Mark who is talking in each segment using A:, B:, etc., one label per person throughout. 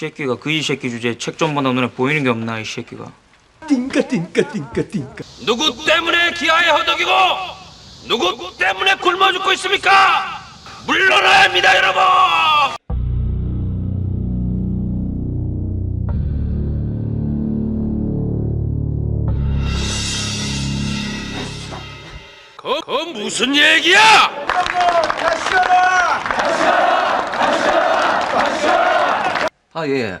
A: 새끼가 그이 새끼 주제에 책좀 보다 눈에 보이는 게 없나 이 새끼가
B: 띵까 띵까 띵까 띵까
C: 누구 때문에 기아에 허덕이고 누구 때문에 굶어 죽고 있습니까? 물러나야 합니다, 여러분. 그, 그 무슨 얘기야?
D: 아, 예.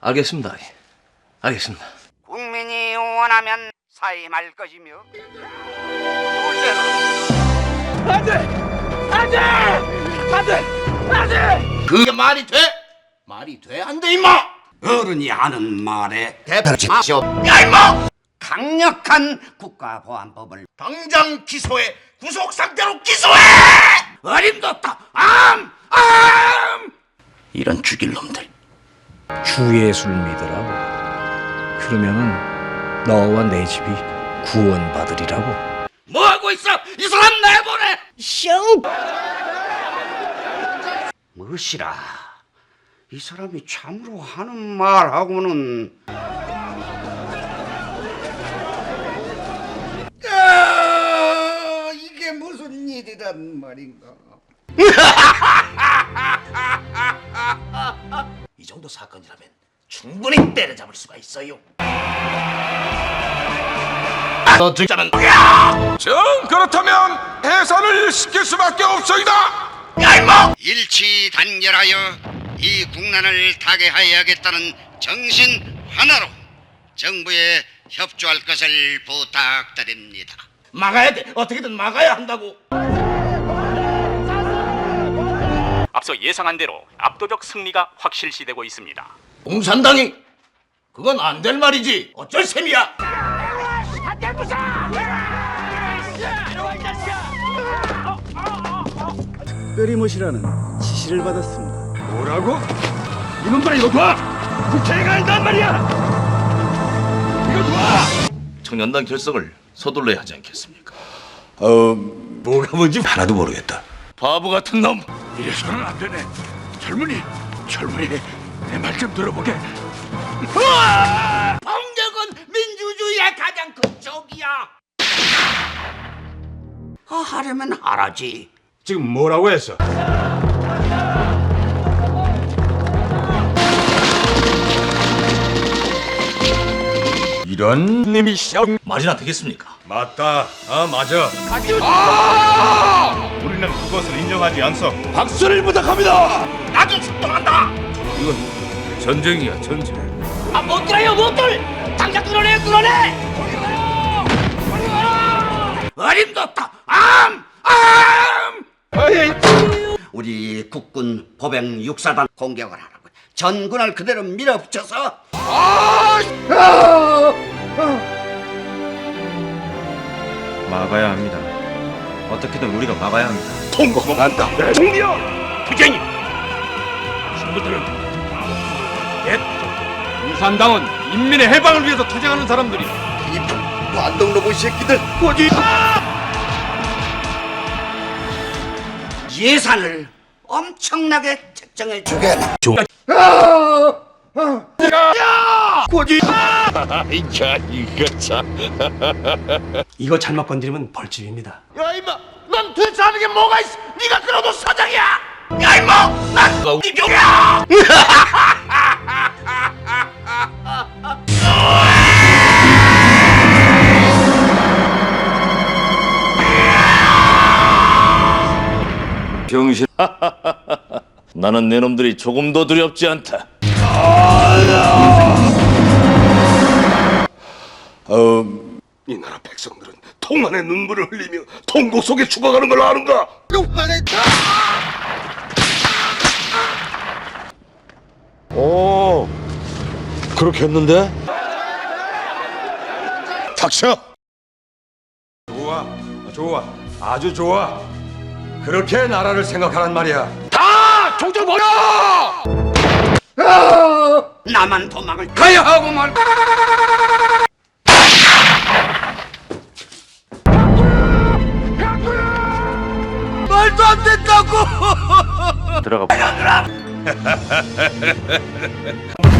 D: 알겠습니다. 예. 알겠습니다.
E: 국민이 원하면 사임할 것이며
C: 그게 말이 돼? 말이 돼? 안 돼, 임마!
E: 어른이 하는 말에
C: 대표치 마시오. 야, 임마!
E: 강력한 국가보안법을
C: 당장 기소해! 구속 상태로 기소해!
E: 어림도 없다 암! 암!
C: 이런 죽일 놈들.
B: 주예술 믿으라고. 그러면은 너와 내 집이 구원받으리라고.
C: 뭐 하고 있어? 이 사람 내보내!
E: 무엇이라? 이 사람이 참으로 하는 말하고는. 아, 이게 무슨 일이란 말인가
C: 이 정도 사건이라면 충분히 때려잡을 수가 있어요. 너 증자는
F: 정 그렇다면 해산을 시킬 수밖에 없소이다.
E: 일치 단결하여 이 국난을 타개하여야겠다는 정신 하나로 정부에 협조할 것을 부탁드립니다.
C: 막아야 돼. 어떻게든 막아야 한다고.
G: 앞서 예상한 대로 압도적 승리가 확실시되고 있습니다.
C: 공산당이 그건 안 될 말이지. 어쩔 셈이야.
B: 특별히못이라는 지시를 받았습니다
F: 뭐라고? 이놈들아 이거 봐. 국회가 한단 말이야. 이거 봐.
D: 청년단 결성을 서둘러야 하지 않겠습니까?
F: 어, 뭐가 뭔지 하나도 모르겠다.
D: 바보 같은 놈!
F: 이래서는 안 되네. 젊은이, 젊은이, 내 말 좀 들어보게.
C: 폭력은 민주주의의 가장 큰 적이야.
E: 아, 하려면 하라지.
F: 지금 뭐라고 했어? 이런 님이 시
D: 말이나 되겠습니까?
F: 맞다. 아 맞아. 아! 우리는 그것을 인정하지 않소. 박수를 부탁합니다.
C: 나도 출동한다.
F: 이건 전쟁이야 전쟁.
C: 아, 못 들어요, 못 들. 당장 끌어내, 끌어내. 어림도 없다. 암, 암.
E: 우리 국군 보병 육사단 공격을 하라고 전군을 그대로 밀어붙여서
H: 막아야 합니다. 어떻게든 우리가 막아야 합니다.
F: 통곡한다. 종려.
C: 부장님.
F: 친구들은 옛 공산당은 인민의 해방을 위해서 투쟁하는 사람들이
C: 완동로봇 새끼들 어디?
E: 예산을 엄청나게 책정해 주게
B: 이거 잘못 건드리면 벌집입니다
C: 야 임마, 넌 도대체 하는 게 뭐가 있어? 네가 끌어도 사장이야. 야 임마, 난 이병이야.
D: 병신. 나는 내 놈들이 조금도 두렵지 않다.
F: 이 나라 백성들은 통한의 눈물을 흘리며 통곡 속에 죽어가는 걸 아는가? 오, 그렇게 했는데? 닥쳐! 좋아, 좋아, 아주 좋아. 그렇게 나라를 생각하란 말이야. 다 종종 버려!
E: 나만 도망을 가야 하고 말
D: 들어가 봐.